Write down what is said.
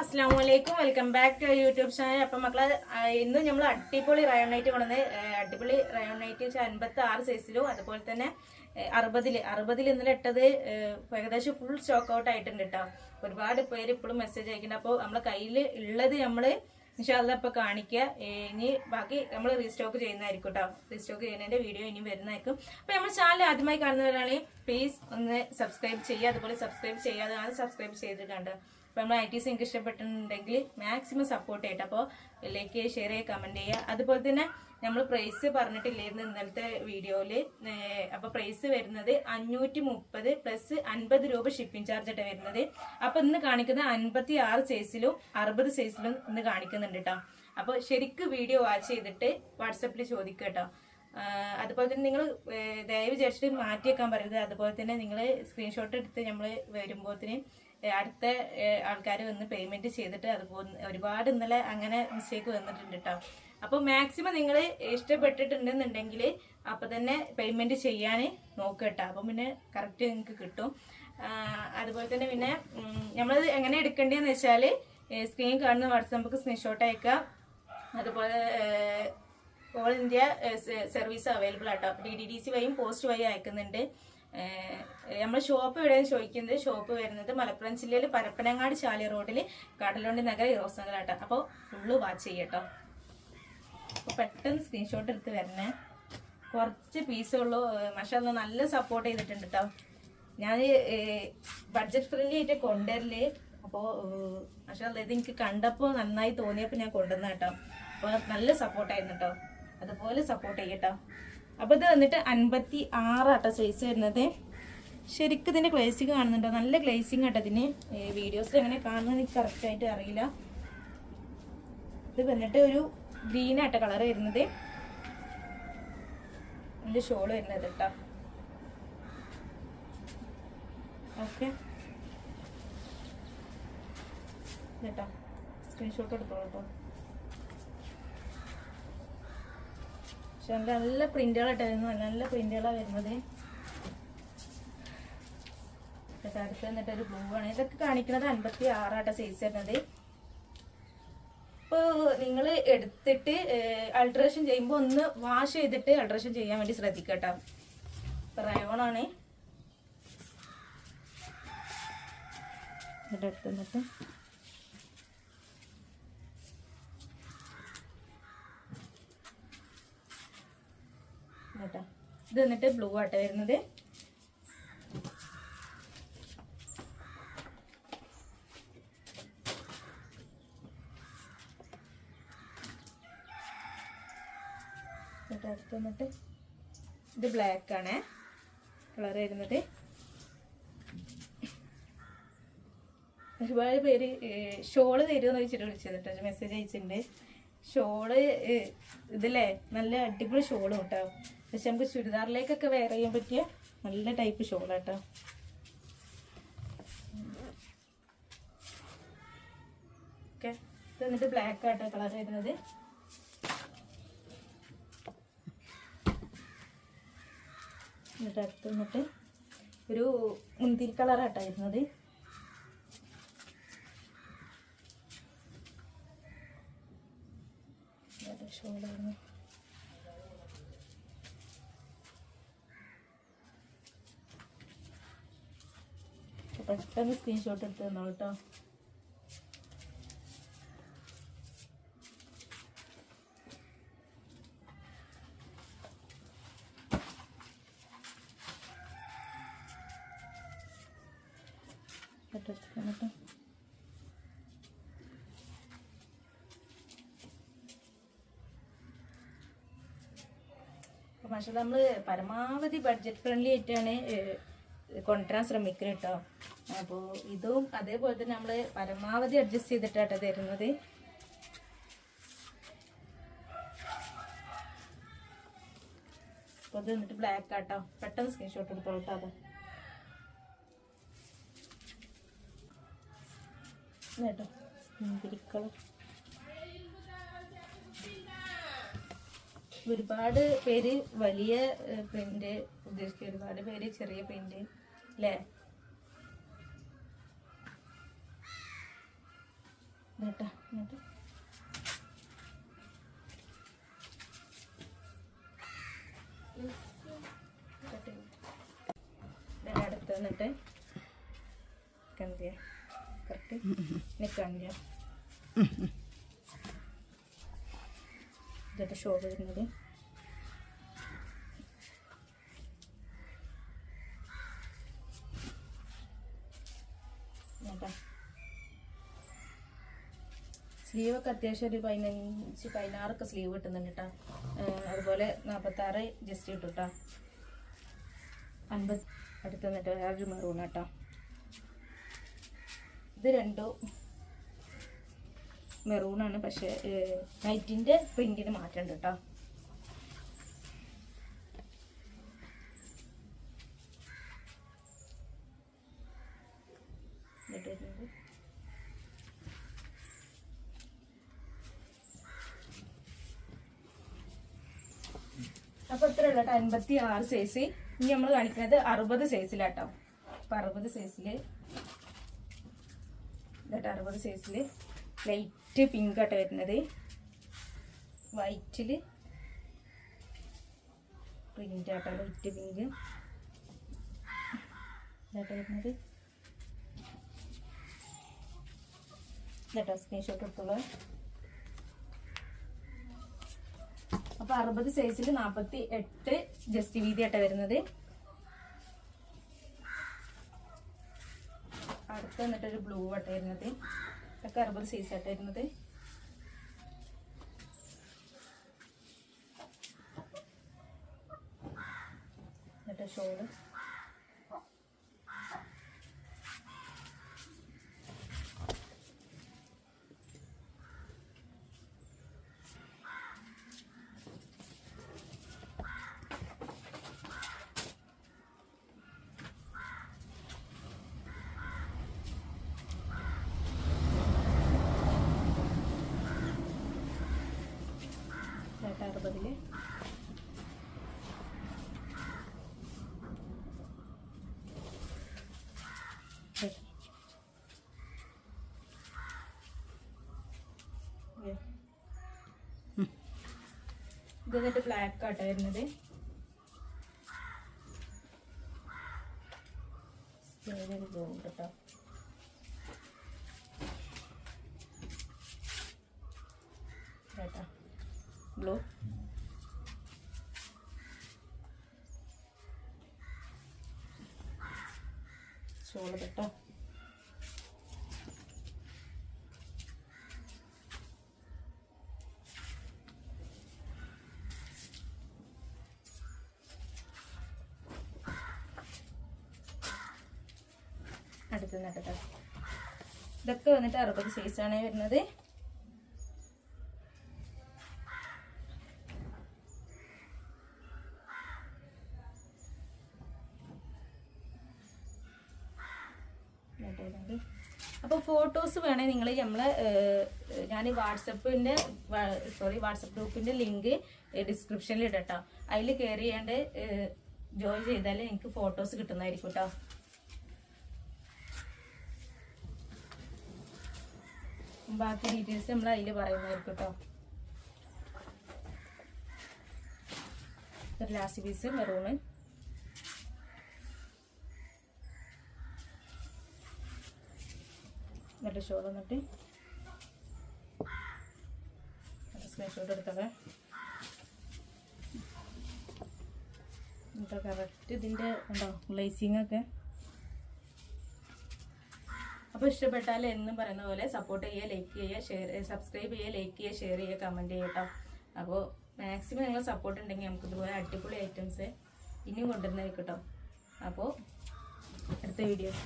അസ്സാം വലൈക്കും welcome back to YouTube channel. അപ്പം മക്കളെ ഇന്ന് നമ്മൾ അടിപൊളി റയോൺ നൈറ്റ് കൊണ്ടുവന്ന് അടിപൊളി റയോൺ നൈറ്റ് അൻപത്തി ആറ് സൈസിലും അതുപോലെ തന്നെ അറുപതിൽ അറുപതിൽ ഇന്നലെ ഇട്ടത് ഏകദേശം ഫുൾ സ്റ്റോക്ക് ഔട്ട് ആയിട്ടുണ്ട് കേട്ടോ ഒരുപാട് പേര് ഇപ്പോഴും മെസ്സേജ് അയക്കുന്നുണ്ട്. അപ്പോൾ നമ്മളെ കയ്യിൽ ഉള്ളത് നമ്മൾ ഇൻഷാല്ല ഇപ്പോൾ കാണിക്കുക ഇനി ബാക്കി നമ്മൾ റീസ്റ്റോക്ക് ചെയ്യുന്നതായിരിക്കും കേട്ടോ റീസ്റ്റോക്ക് ചെയ്യുന്നതിന്റെ വീഡിയോ ഇനി വരുന്നതായിരിക്കും. അപ്പോൾ നമ്മൾ ചാനൽ ആദ്യമായി കാണുന്നവരാണെങ്കിൽ പ്ലീസ് ഒന്ന് സബ്സ്ക്രൈബ് ചെയ്യുക. അതുപോലെ സബ്സ്ക്രൈബ് ചെയ്യാതെ സബ്സ്ക്രൈബ് ചെയ്തിട്ടുണ്ട് അപ്പോൾ നമ്മൾ ഐ ടി നിങ്ങൾക്ക് ഇഷ്ടപ്പെട്ടിട്ടുണ്ടെങ്കിൽ മാക്സിമം സപ്പോർട്ട് ചെയ്യട്ടെ. അപ്പോൾ ലൈക്ക് ഷെയർ ചെയ്യുക കമന്റ് ചെയ്യുക. അതുപോലെ തന്നെ നമ്മൾ പ്രൈസ് പറഞ്ഞിട്ടില്ലായിരുന്നു ഇന്നലത്തെ വീഡിയോയിൽ അപ്പോൾ പ്രൈസ് വരുന്നത് അഞ്ഞൂറ്റി മുപ്പത് പ്ലസ് അൻപത് രൂപ ഷിപ്പിംഗ് ചാർജ് ആയിട്ട് വരുന്നത്. അപ്പോൾ ഇന്ന് കാണിക്കുന്നത് അൻപത്തി ആറ് സൈസിലും അറുപത് സൈസിലും ഇന്ന് കാണിക്കുന്നുണ്ട് കേട്ടോ അപ്പോൾ ശരിക്ക് വീഡിയോ വാച്ച് ചെയ്തിട്ട് വാട്സപ്പിൽ ചോദിക്കുക കേട്ടോ അതുപോലെ തന്നെ നിങ്ങൾ ദയവ് ചേച്ചിട്ട് മാറ്റിയേക്കാൻ പറയരുത്. അതുപോലെ തന്നെ നിങ്ങൾ സ്ക്രീൻഷോട്ട് എടുത്ത് നമ്മൾ വരുമ്പോഴത്തേന് അടുത്ത ആൾക്കാർ വന്ന് പേയ്മെന്റ് ചെയ്തിട്ട് അതുപോലെ ഒരുപാട് ഇന്നലെ അങ്ങനെ മിസ്റ്റേക്ക് വന്നിട്ടുണ്ട് കേട്ടോ അപ്പോൾ മാക്സിമം നിങ്ങൾ ഇഷ്ടപ്പെട്ടിട്ടുണ്ടെന്നുണ്ടെങ്കിൽ അപ്പോൾ തന്നെ പേയ്മെന്റ് ചെയ്യാൻ നോക്കുക കേട്ടോ അപ്പം പിന്നെ കറക്റ്റ് നിങ്ങൾക്ക് കിട്ടും. അതുപോലെ തന്നെ പിന്നെ നമ്മൾ എങ്ങനെ എടുക്കേണ്ടതെന്ന് വെച്ചാൽ സ്ക്രീൻ കാണുന്ന വാട്സാപ്പ് സ്ക്രീൻഷോട്ട് അയക്കാം. അതുപോലെ all India service available auto D D D C വഴിയും പോസ്റ്റ് വഴി അയക്കുന്നുണ്ട്. നമ്മൾ ഷോപ്പ് എവിടെയാണ് ചോദിക്കുന്നത് ഷോപ്പ് വരുന്നത് മലപ്പുറം ജില്ലയിൽ പരപ്പനങ്ങാട് ചാലി റോഡിൽ കടലുണ്ടി നഗർ ഇറോസ് നഗർ ആട്ടോ അപ്പോൾ ഫുള്ള് വാച്ച് ചെയ്യട്ടോ. അപ്പോൾ പെട്ടെന്ന് സ്ക്രീൻഷോട്ട് എടുത്ത് വരണേ. കുറച്ച് പീസുള്ളൂ മഷാല്ല നല്ല സപ്പോർട്ട് ചെയ്തിട്ടുണ്ട് കേട്ടോ ഞാൻ ബഡ്ജറ്റ് ഫ്രണ്ട്ലി ആയിട്ട് കൊണ്ടുവരൽ. അപ്പോൾ പക്ഷേ ഇത് എനിക്ക് കണ്ടപ്പോൾ നന്നായി തോന്നിയപ്പോൾ ഞാൻ കൊണ്ടുവന്ന കേട്ടോ അപ്പോൾ നല്ല സപ്പോർട്ടായിരുന്നു കേട്ടോ അതുപോലെ സപ്പോർട്ട് ചെയ്യട്ടോ. അപ്പോൾ ഇത് വന്നിട്ട് അൻപത്തി ആറാട്ടോ സൈസ് വരുന്നത്. ശരിക്കും ഇതിന്റെ ഗ്ലേസിങ് കാണുന്നുണ്ടോ? നല്ല ഗ്ലേസിങ് ആട്ടോ ഇതിന്. വീഡിയോസിൽ എങ്ങനെ കാണുന്നത് എനിക്ക് കറക്റ്റായിട്ട് അറിയില്ല. ഇത് വന്നിട്ട് ഒരു ഗ്രീൻ ആട്ട കളർ വരുന്നത്. എന്റെ ഷോൾ വരുന്നത് കേട്ടോ ഓക്കെ. കേട്ടോ സ്ക്രീൻഷോട്ട് എടുത്തോളൂ കേട്ടോ പക്ഷെ നല്ല നല്ല പ്രിന്റുകളായിട്ട് വരുന്നത് നല്ല നല്ല വരുന്നത്. അടുത്ത് വന്നിട്ട് ഒരു ബ്ലൂ ഇതൊക്കെ കാണിക്കുന്നത് അൻപത്തി ആറാട്ട സൈസ് വരുന്നത് ഇപ്പോൾ നിങ്ങൾ എടുത്തിട്ട് അൾട്രേഷൻ ചെയ്യുമ്പോൾ ഒന്ന് വാഷ് ചെയ്തിട്ട് അൾട്രേഷൻ ചെയ്യാൻ വേണ്ടി ശ്രദ്ധിക്കട്ടോ. കേട്ടോ റയോൺ ആണ്. എന്നിട്ട് എടുത്ത് എന്നിട്ട് കേട്ടോ ഇത് എന്നിട്ട് ബ്ലൂ ആട്ടോ വരുന്നത്. അടുത്ത് വന്നിട്ട് ഇത് ബ്ലാക്ക് ആണ്. കളർ വരുന്നത്. ഒരുപാട് പേര് ഷോൾ തരുമെന്ന് ചോദിച്ചിട്ട് വിളിച്ചത് കേട്ടോ. മെസ്സേജ് അയച്ചിട്ടുണ്ട്. ഷോൾ ഇതല്ലേ? നല്ല അടിപൊളി ഷോൾ കേട്ടോ. പക്ഷെ നമുക്ക് ചുരിദാറിലേക്കൊക്കെ വെയർ ചെയ്യാൻ പറ്റിയ നല്ല ടൈപ്പ് ഷോൾ കേട്ടോ ഓക്കെ. ഇത് എന്നിട്ട് ബ്ലാക്ക് ആട്ടോ കളർ വരുന്നത്. എന്നിട്ട് അടുത്ത് വന്നിട്ട് ഒരു മുന്തിരി കളറാട്ടോ വരുന്നത്. ഷോളായിരുന്നു പെട്ടെന്ന് സ്ക്രീൻഷോട്ട് എടുത്ത് തന്നോളൂ കേട്ടോ. കേട്ടോ പക്ഷെ നമ്മൾ പരമാവധി ബഡ്ജറ്റ് ഫ്രണ്ട്ലി ആയിട്ടാണ് കൊണ്ടുവരാൻ ശ്രമിക്കും കേട്ടോ അപ്പോൾ ഇതും അതേപോലെ തന്നെ നമ്മൾ പരമാവധി അഡ്ജസ്റ്റ് ചെയ്തിട്ടാട്ടോ തരുന്നത്. അപ്പോൾ ഇത് എന്നിട്ട് ബ്ലാക്ക് ആട്ടോ. പെട്ടെന്ന് സ്ക്രീൻഷോട്ട് എടുത്തോളൂ കേട്ടോ അത്. കേട്ടോ മുന്തിരിക്കളർ ഒരുപാട് പേര് വലിയ പ്രിന്റ് ഉദ്ദേശിക്കുക. ഒരുപാട് പേര് ചെറിയ പ്രിന്റ് അല്ലേ എന്നിട്ട്. ഇതിന്റെ അടുത്ത് കറക്റ്റ് നിൽക്കാണ്ടിയ ഇതൊക്കെ ഷോ വരുന്നത് സ്ലീവൊക്കെ അത്യാവശ്യം ഒരു പതിനഞ്ച് പതിനാറൊക്കെ സ്ലീവ് കിട്ടുന്നുണ്ട് കേട്ടോ അതുപോലെ നാൽപ്പത്താറ് ജസ്റ്റ് കിട്ടും കേട്ടോ അൻപത് അടുത്ത് നിന്നിട്ട് വേറൊരു മെറൂൺ കേട്ടോ ഇത് രണ്ടും മെറൂണാണ് പക്ഷേ നൈറ്റിന്റെ പ്രിന്റിന് മാറ്റമുണ്ട് കേട്ടോ എന്നിട്ട് വരുന്നത് അപ്പൊ ഇത്ര ഉള്ള അൻപത്തി ആറ് സൈസ് ഇനി നമ്മൾ കാണിക്കുന്നത് അറുപത് സൈസിലാട്ടോ അപ്പൊ അറുപത് സൈസിൽ അറുപത് സൈസിൽ ലൈറ്റ് പിങ്ക് ആട്ടോ വരുന്നത്. വൈറ്റിൽ പ്രിന്റ് ആട്ടോ ലൈറ്റ് പിങ്ക് ഇതാട്ടോ വരുന്നത്. ഇതാട്ടോ സ്ക്രീൻഷോട്ട് എടുത്തോളൂ. അപ്പൊ അറുപത് സൈസിൽ നാപ്പത്തി എട്ട് ജസ്റ്റ് വീതിയായിട്ട് വരുന്നത്. അടുത്ത് വന്നിട്ടൊരു ബ്ലൂ ആട്ട വരുന്നത്. ഇതൊക്കെ അറുപത് സൈസ് ആട്ട വരുന്നത്. എന്നിട്ട് ഷോൾ ചേട്ടാ അറുപതിൽ ഇത് എന്നിട്ട് ബ്ലാക്ക് ആട്ടോ വരുന്നത് ബ്ലൂ ഷോൾ കേട്ടോ അടുത്ത് കേട്ടോ. ഇതൊക്കെ വന്നിട്ട് അറുപത് ആണ് വരുന്നത്. അപ്പോൾ ഫോട്ടോസ് വേണേ നിങ്ങൾ നമ്മൾ ഞാൻ വാട്സപ്പിന്റെ സോറി വാട്സപ്പ് ഗ്രൂപ്പിന്റെ ലിങ്ക് ഡിസ്ക്രിപ്ഷനിൽ ഇടട്ടോ. അതിൽ കയറി ചെയ്യേണ്ട ജോയിൻ ചെയ്താൽ എനിക്ക് ഫോട്ടോസ് കിട്ടുന്നതായിരിക്കും കേട്ടോ ബാക്കി ഡീറ്റെയിൽസ് നമ്മൾ അതിൽ പറയുന്നതായിരിക്കും കേട്ടോ ലാസ്റ്റ് പീസ് മെറൂണ് എന്നിട്ട് ഷോൾ വന്നിട്ട്. സ്ക്രീൻഷോട്ട് എടുത്തത്. എന്നിട്ട് കറക്റ്റ് ഇതിന്റെ ഉണ്ടോ? ലൈസിങ്ങൊക്കെ അപ്പോൾ ഇഷ്ടപ്പെട്ടാൽ എന്നും പറയുന്ന പോലെ സപ്പോർട്ട് ചെയ്യുക ലൈക്ക് ചെയ്യുക ഷെയർ സബ്സ്ക്രൈബ് ചെയ്യുക ലൈക്ക് ചെയ്യുക ഷെയർ ചെയ്യുക കമന്റ് ചെയ്യുക കേട്ടോ അപ്പോൾ മാക്സിമം നിങ്ങൾ സപ്പോർട്ട് ഉണ്ടെങ്കിൽ നമുക്ക് ഇതുപോലെ അടിപൊളി ഐറ്റംസ് ഇനിയും കൊണ്ടുവരുന്നതായിരിക്കും കേട്ടോ അപ്പോൾ അടുത്ത വീഡിയോസ്